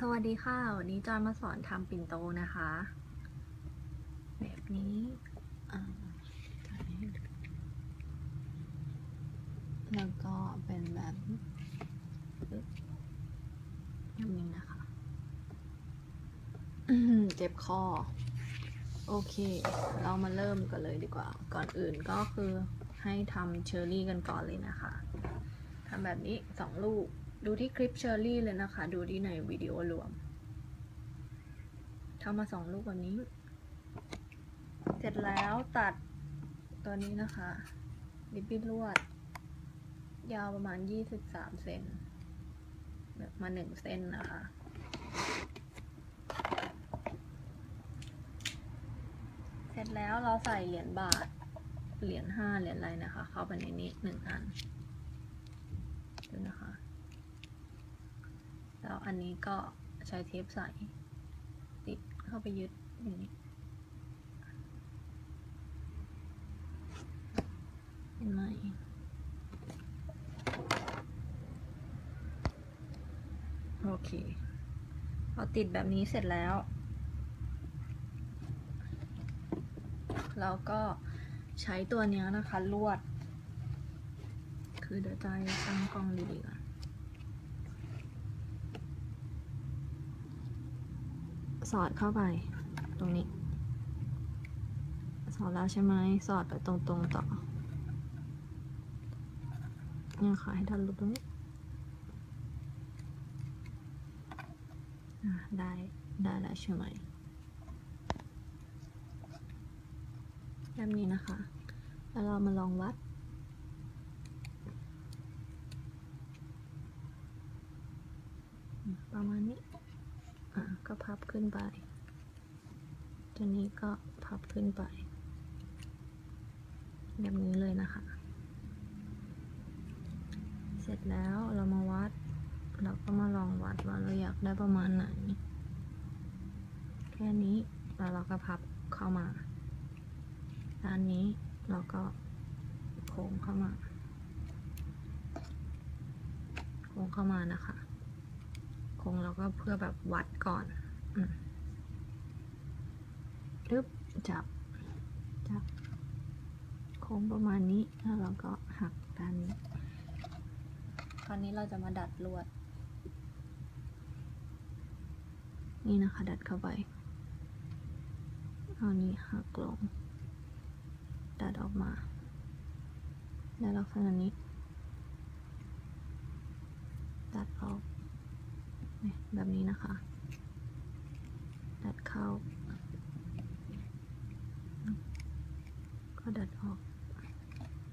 สวัสดีค่ะ วันนี้จอยมาสอนทำปิ่นโตนะคะ แบบนี้แล้วก็เป็นแบบแบบนี้นะคะ เจ็บคอ โอเค เรามาเริ่มกันเลยดีกว่า ก่อนอื่นก็คือให้ทำเชอร์รี่กันก่อนเลยนะคะทำแบบนี้สองลูก ดูที่คลิปเชอร์รี่เลยนะคะ ดูที่ในวิดีโอรวมทำมาสองลูกแบบนี้ เสร็จแล้วตัดตัวนี้นะคะริบบิ้นลวด ยาวประมาณ 23 เซนมาหนึ่งเส้นนะคะ เสร็จแล้วเราใส่เหรียญบาท เหรียญห้าเหรียญอะไรนะคะ เข้าไปในนี้หนึ่งอันดูนะคะ แล้วอันนี้ก็ใช้เทปใสติดเข้าไปยึดอย่างนี้เห็นไหมโอเคพอติดแบบนี้เสร็จแล้ว เราก็ใช้ตัวเนี้ยนะคะลวด คือเดี๋ยวใจตั้งกล้องดีๆก่อน สอดเข้าไป ตรงนี้ สอดแล้วใช่ไหมสอดไปตรงๆต่อเนี่ยค่ะให้ทันรูปตรงนี้อะได้ได้แล้วใช่ไหมแบบนี้นะคะ แล้วเรามาลองวัด ประมาณนี้ อะ ก็พับ ขึ้นไป ตัวนี้ก็พับขึ้นไป แบบนี้เลยนะคะ เสร็จแล้วเรามาวัด เราก็มาลองวัดว่าเราอยากได้ประมาณไหน แค่นี้แล้วเราก็พับเข้ามาด้านนี้เราก็โค้งเข้ามาโค้งเข้ามานะคะโค้งเราก็เพื่อแบบวัดก่อน ปึ๊บจับ จับ โค้งประมาณนี้ แล้วเราก็หักด้านนี้ คราวนี้เราจะมาดัดลวด นี่นะคะ ดัดเข้าไป เอานี้หักลง ดัดออกมา แล้วลักษณะนี้ ดัดออกนี่แบบนี้นะคะ ดัดเข้า ก็ดัดออก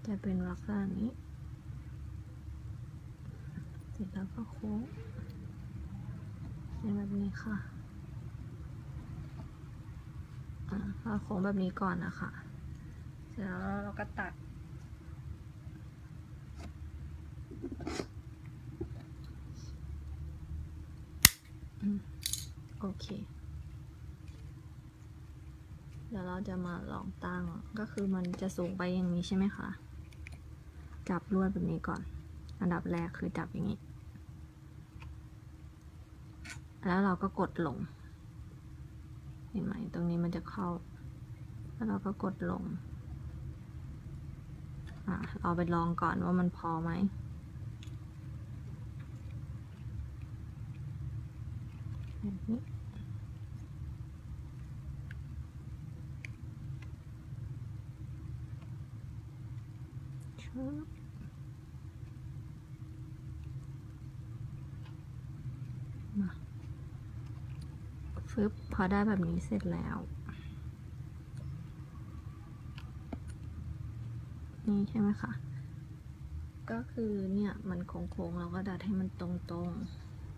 จะเป็นลักษณะนี้ เสร็จแล้วก็โค้งเป็นแบบนี้ค่ะอ่าเราโค้งแบบนี้ก่อนนะคะ เสร็จแล้วเราก็ตัดอืมโอเค เดี๋ยวเราจะมาลองตั้งก็คือมันจะสูงไปอย่างนี้ใช่ไหมคะ จับลวดแบบนี้ก่อน อันดับแรกคือจับอย่างนี้ แล้วเราก็กดลง เห็นไหมตรงนี้มันจะเข้า แล้วเราก็กดลง อะเราไปลองก่อนว่ามันพอไหมแบบนี้ มาฟึบพอได้แบบนี้เสร็จแล้ว นี่ใช่ไหมคะ ก็คือเนี่ย มันโค้งๆเราก็ดัดให้มันตรง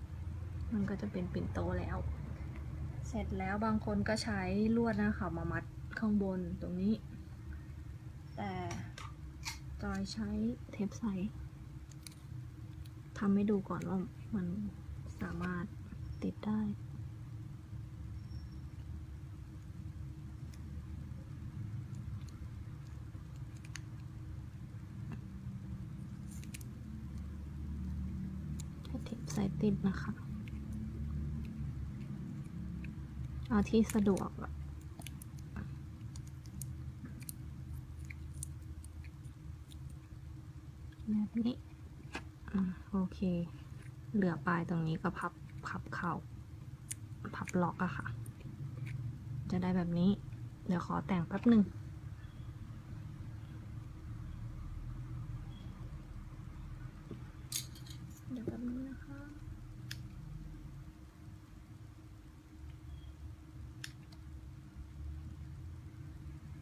ๆ มันก็จะเป็นปิ่นโตแล้ว เสร็จแล้วบางคนก็ใช้ลวดนะคะมามัดข้างบนตรงนี้ แต่ จอยใช้เทปใสทำให้ดูก่อนว่ามันสามารถติดได้ใช้เทปใสติดนะคะ เอาที่สะดวกอะ แบบนี้อ่าโอเค เหลือปลายตรงนี้ก็พับพับเข่า พับล็อกอะค่ะ จะได้แบบนี้ เดี๋ยวขอแต่งแป๊บหนึ่งเดี๋ยวแบบนี้นะคะ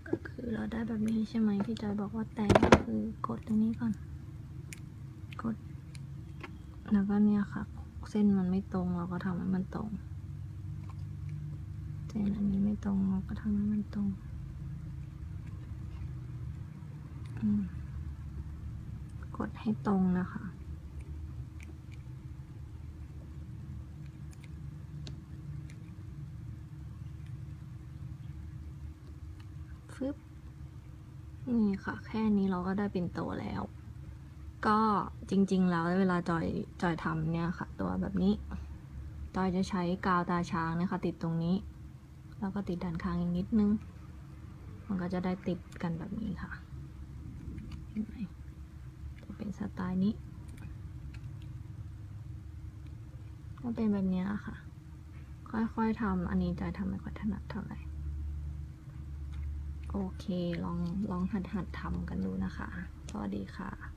ก็คือเราได้แบบนี้ใช่ไหมที่จอยบอกว่าแต่งก็คือกดตรงนี้ก่อน กด แล้วก็เนี่ยค่ะ เส้นมันไม่ตรงเราก็ทำให้มันตรง เส้นอันนี้ไม่ตรงเราก็ทำให้มันตรงกดให้ตรงนะคะ ฟึบ นี่ค่ะ แค่นี้เราก็ได้เป็นโตแล้ว ก็จริงๆ แล้วเวลาจอยจอยทำเนี่ยค่ะ ตัวแบบนี้ จอยจะใช้กาวตาช้างนะคะ ติดตรงนี้ แล้วก็ติดด้านข้างอีกนิดนึง มันก็จะได้ติดกันแบบนี้ค่ะเห็นไหมจะเป็นสไตล์นี้ก็เป็นแบบนี้ค่ะ ค่อยๆทำอันนี้จอยทำไม่ค่อยถนัดเท่าไหร่โอเค ลอง ลองหัดหัดทำกันดูนะคะ สวัสดีค่ะ